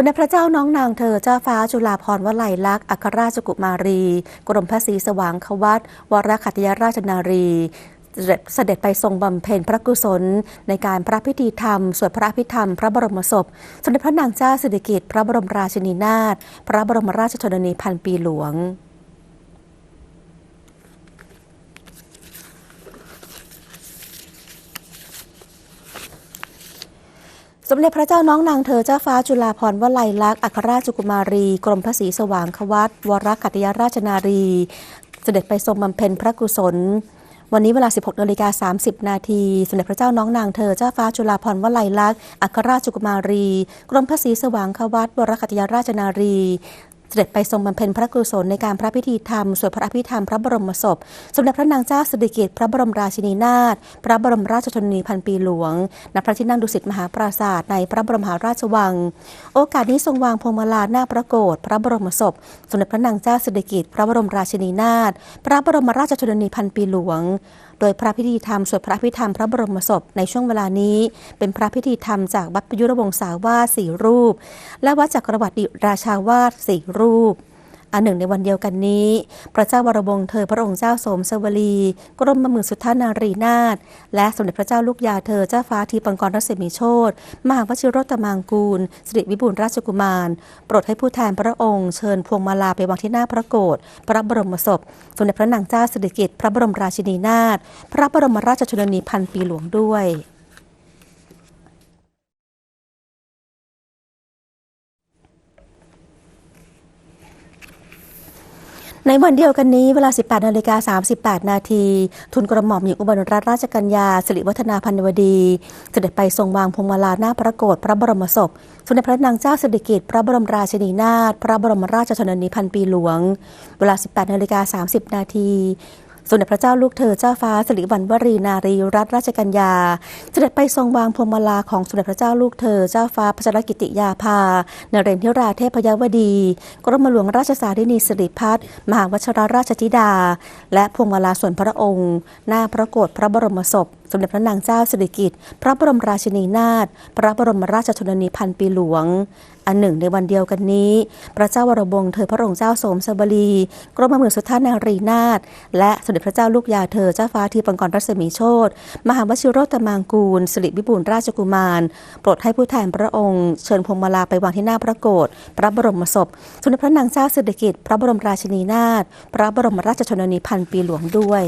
สมเด็จพระเจ้าน้องนางเธอเจ้าฟ้าจุฬาภรณ์วลัยลักษณ์อัครราชกุมารี กรมพระศรีสว่างควัตวรคัตยราชนารีเสด็จเสด็จไปทรงบำเพ็ญพระกุศล ในการพระพิธีธรรม สวดพระอภิธรรม พระบรมศพ สมเด็จพระนางเจ้าสิริกิติ์พระบรมราชินีนาถพระบรมราชชนนีพันปีหลวง สมเด็จพระเจ้าน้องนางเธอเจ้าฟ้าจุฬาภรณ์วลัยลักษณ์อัครราชกุมารี กรมพระศรีสว่างควัตวรกัตยราชนารี เสด็จไปทรงบำเพ็ญพระกุศล วันนี้เวลา 16นาฬิกา30 นาทีสมเด็จพระเจ้าน้องนางเธอเจ้าฟ้าจุฬาภรณ์วลัยลักษณ์อัครราชกุมารี กรมพระศรีสว่างควัตวรกัตยราชนารี เสด็จไปทรงบำเพ็ญพระกุศลในการพระพิธีธรรมสวดพระอภิธรรมพระบรมศพ สมเด็จพระนางเจ้าสิริกิติ์พระบรมราชินีนาถพระบรมราชชนนีพันปีหลวงณพระที่นั่งดุสิตมหาปราสาทในพระบรมมหาราชวัง โอกาสนี้ทรงวางพวงมาลาหน้าพระโกศพระบรมศพ สมเด็จพระนางเจ้าสิริกิติ์พระบรมราชินีนาถพระบรมราชชนนีพันปีหลวง โดยพระพิธีธรรมสวดพระพิธรรมพระบรมศพในช่วงเวลานี้ เป็นพระพิธีธรรมจากวัดพยุรวงศาวาสสี่รูป และวัดจักรวรรดิราชาวาสสี่รูป อันหนึ่งในวันเดียวกันนี้ พระเจ้าวรวงศ์เธอพระองค์เจ้าโสมสวลี กรมมือสุทธานารีนาถและสมเด็จพระเจ้าลูกยาเธอเจ้าฟ้าทีปังกรรัศมีโชตมหาวชิโรตมางกูลสิริวิบูลราชกุมาร โปรดให้ผู้แทนพระองค์เชิญพวงมาลาไปวางที่หน้าพระโกศพระบรมศพ สมเด็จพระนางเจ้าสิริกิติ์พระบรมราชินีนาถพระบรมราชชนนีพันปีหลวงด้วย ในวันเดียวกันนี้เวลา 18นาฬิกา38 นาที ทุนกระหม่อมหญิงอุบลรัตนราชกัญญาสิริวัฒนาพันวดี เสด็จไปทรงวางพวงมาลาหน้าพระโกศพระบรมศพสมเด็จพระนางเจ้าสิริกิติ์พระบรมราชินีนาถพระบรมราชชนนีพันปีหลวง เวลา 18นาฬิกา30 นาที สมเด็จพระเจ้าลูกเธอเจ้าฟ้าสิริวัณวรีนารีรัตนราชกัญญา เสด็จไปทรงวางพวงมาลาของสมเด็จพระเจ้าลูกเธอเจ้าฟ้าพัชรกิติยาภานเรนทิราเทพยวดี กรมหลวงราชสารินีสิริพัฒน์มหาวชรราชธิดา และพวงมาลาส่วนพระองค์ หน้าพระโกศพระบรมศพ สมเด็จพระนางเจ้าสิริกิติ์พระบรมราชินีนาถพระบรมราชชนนีพันปีหลวง อันหนึ่งในวันเดียวกันนี้ พระเจ้าวรวงศ์เธอพระองค์เจ้าสมสวลีกรมหมื่นสุทธานารีนาถและสมเด็จพระเจ้าลูกยาเธอเจ้าฟ้าทีปังกรรัศมีโชตมหาวชิโรตมางกูลสิริวิบูลราชกุมาร โปรดให้ผู้แทนพระองค์ เชิญพวงมาลาไปวางที่หน้าพระโกศพระบรมศพสมเด็จพระนางเจ้าสิริกิติ์พระบรมราชินีนาถพระบรมราชชนนีพันปีหลวงด้วย